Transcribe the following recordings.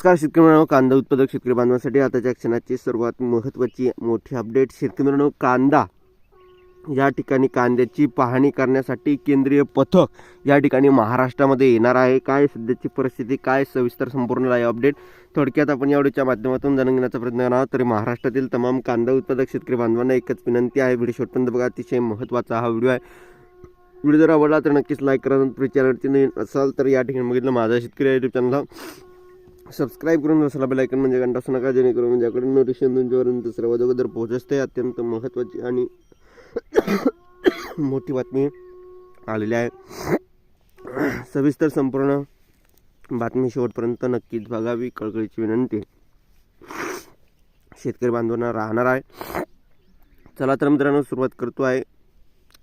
नमस्कार शेतकरी मित्रांनो कांदा उत्पादक शेतकरी बांधवांसाठी आताच्या क्षणाची सर्वात महत्त्वाची मोठी अपडेट शेतकरी मित्रांनो कांदा या ठिकाणी कांद्याची पाहणी करण्यासाठी केंद्रीय पथक या ठिकाणी महाराष्ट्रामध्ये येणार आहे. काय सध्याची परिस्थिती काय सविस्तर संपूर्ण आहे अपडेट थोडक्यात आपण या माध्यमातून जाणून घेण्याचा प्रयत्न करणार आहोत. तरी महाराष्ट्रातील तमाम कांदा उत्पादक शेतकरी बांधवांना एकच विनंती आहे व्हिडिओ शेवटपर्यंत बघा. अतिशय महत्त्वाचा हा व्हिडिओ आहे. व्हिडिओ जर आवडला तर नक्कीच लाईक करा. नंतर चॅनलची नवीन असाल तर या ठिकाणी बघितलं माझा शेतकरी युट्यूब चॅनलला सबस्क्राईब करून बसला बेलायकन म्हणजे घंटा असू नका जेणेकरून म्हणजे नोटिफिकेशन तुमच्यापर्यंत सर्वात अगोदर पोहोचते. अत्यंत महत्त्वाची आणि मोठी बातमी आलेली आहे. सविस्तर संपूर्ण बातमी शेवटपर्यंत नक्कीच बघावी. कळकळीची विनंती. शेतकरी बांधवांना राहणार आहे. चला तर मित्रांनो सुरुवात करतो आहे.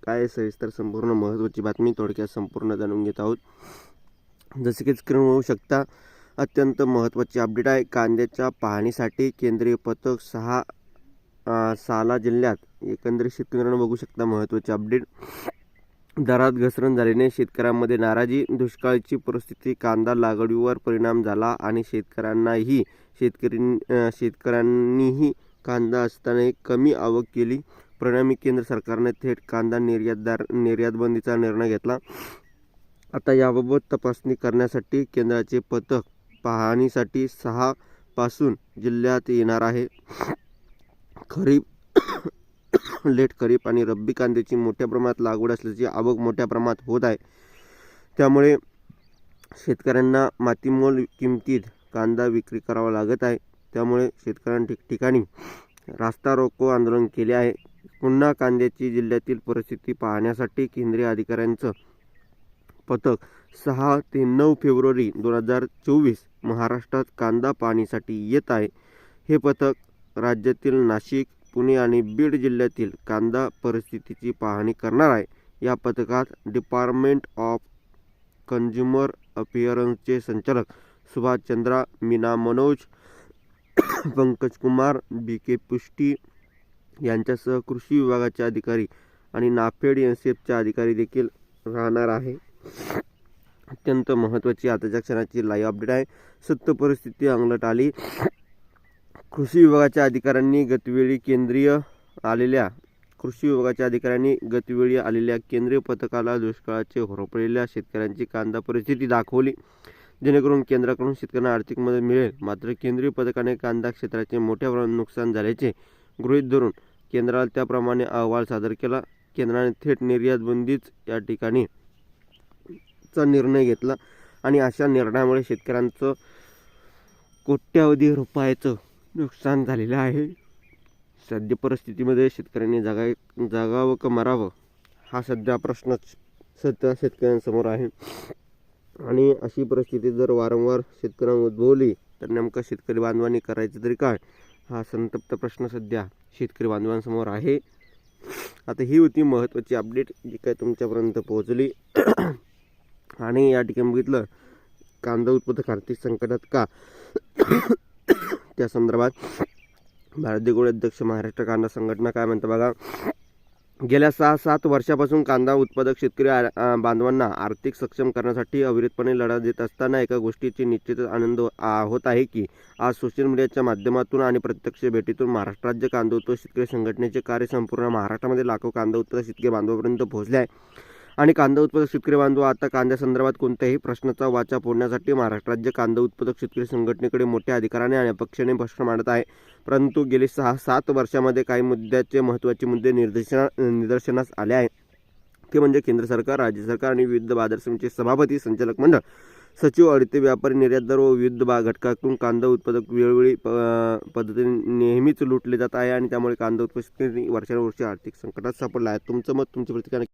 काय सविस्तर संपूर्ण महत्त्वाची बातमी थोडक्यात संपूर्ण जाणून घेत आहोत. जसे की स्क्रीन होऊ शकता. अत्यंत महत्त्वाची अपडेट आहे. कांद्याच्या पाहणीसाठी केंद्रीय पथक सहा साला जिल्ह्यात एकंदरीत शेतकऱ्यांना बघू शकता महत्त्वाची अपडेट. दरात घसरण झाल्याने शेतकऱ्यांमध्ये नाराजी दुष्काळाची परिस्थिती कांदा लागवडीवर परिणाम झाला आणि शेतकऱ्यांनाही शेतकरी शेतकऱ्यांनीही कांदा असतानाही कमी आवक केली. परिणामी केंद्र सरकारने थेट कांदा निर्यातदार निर्यातबंदीचा निर्णय घेतला. आता याबाबत तपासणी करण्यासाठी केंद्राचे पथक पाहणीसाठी सहा पासून जिल्ह्यात येणार आहे. खरीप लेट खरीप आणि रब्बी कांद्याची मोठ्या प्रमाणात लागवड असल्याची आवक मोठ्या प्रमाणात होत आहे. त्यामुळे शेतकऱ्यांना मातीमोल किमतीत कांदा विक्री करावा लागत आहे. त्यामुळे शेतकऱ्यांनी ठिकठिकाणी रास्ता रोको आंदोलन केले आहे. पुन्हा कांद्याची जिल्ह्यातील परिस्थिती पाहण्यासाठी केंद्रीय अधिकाऱ्यांचं पथक सहा ते नऊ फेब्रुवारी दोन हजार चोवीस महाराष्ट्रात कांदा पाहणीसाठी येत आहे. हे पथक राज्यातील नाशिक पुणे आणि बीड जिल्ह्यातील कांदा परिस्थितीची पाहणी करणार आहे. या पथकात डिपार्टमेंट ऑफ कन्झ्युमर अफेअर्सचे संचालक सुभाषचंद्रा मीना मनोज पंकज कुमार बी के पुष्टी यांच्यासह कृषी विभागाचे अधिकारी आणि नाफेड एन सी एफचे अधिकारी देखील राहणार आहे. अत्यंत महत्त्वाची आताच्या क्षणाची लाईव्ह अपडेट आहे. सत्य परिस्थिती अंगलट आली. कृषी विभागाच्या अधिकाऱ्यांनी गतवेळी केंद्रीय आलेल्या कृषी विभागाच्या अधिकाऱ्यांनी गतवेळी आलेल्या केंद्रीय पथकाला दुष्काळाचे होरपलेल्या शेतकऱ्यांची कांदा परिस्थिती दाखवली. जेणेकरून केंद्राकडून शेतकऱ्यांना आर्थिक मदत मिळेल. मात्र केंद्रीय पथकाने कांदा क्षेत्राचे मोठ्या प्रमाणात नुकसान झाल्याचे गृहीत धरून केंद्राला त्याप्रमाणे अहवाल सादर केला. केंद्राने थेट निर्यात बंदीच या ठिकाणी चा निर्णय घेतला. आणि अशा निर्णयामुळे शेतकऱ्यांचं कोट्यावधी रुपयाचं नुकसान झालेलं आहे. सध्या परिस्थितीमध्ये शेतकऱ्यांनी जागा जागावं का मरावं हा सध्या प्रश्नच सध्या शेतकऱ्यांसमोर आहे. आणि अशी परिस्थिती जर वारंवार शेतकऱ्यांना उद्भवली तर नेमकं शेतकरी बांधवांनी करायचं तरी काय? हा संतप्त प्रश्न सध्या शेतकरी बांधवांसमोर आहे. आता ही होती महत्त्वाची अपडेट जी काय तुमच्यापर्यंत पोहोचली. आणि या ठिकाणी बघितलं कांदा उत्पादक आर्थिक संकटात का? त्या संदर्भात भारतीय गोळे अध्यक्ष महाराष्ट्र कांदा संघटना काय म्हणतं बघा? गेल्या सहा सात वर्षापासून कांदा उत्पादक शेतकरी बांधवांना आर्थिक सक्षम करण्यासाठी अविरतपणे लढा देत असताना एका गोष्टीची निश्चितच आनंद आ- होत आहे की आज सोशल मीडियाच्या माध्यमातून आणि प्रत्यक्ष भेटीतून महाराष्ट्र राज्य कांदा उत्पादक शेतकरी संघटनेचे कार्य संपूर्ण महाराष्ट्रामध्ये लाखो कांदा उत्पादक शेतकरी बांधवापर्यंत पोहोचले आहे. आणि कांदा उत्पादक शेतकरी बांधव आता कांद्यासंदर्भात कोणत्याही प्रश्नाचा वाचा फोडण्यासाठी महाराष्ट्र राज्य कांदा उत्पादक शेतकरी संघटनेकडे मोठ्या अधिकाराने आणि अपक्षाने भाषण मांडत आहे. परंतु गेली सहा सात वर्षामध्ये काही मुद्द्याचे महत्त्वाचे मुद्दे निर्देशना निदर्शनास आले आहे ते म्हणजे केंद्र सरकार राज्य सरकार आणि विविध बाजार समितीचे सभापती संचालक मंडळ सचिव अडते व्यापारी निर्यातदार व विविध बा घटकातून कांदा उत्पादक वेळोवेळी प- पद्धतीने नेहमीच लुटले जात आहे आणि त्यामुळे कांदा उत्पादक वर्षानुवर्षी आर्थिक संकटात सापडला आहे. तुमचं मत तुमची प्रतिक्रिया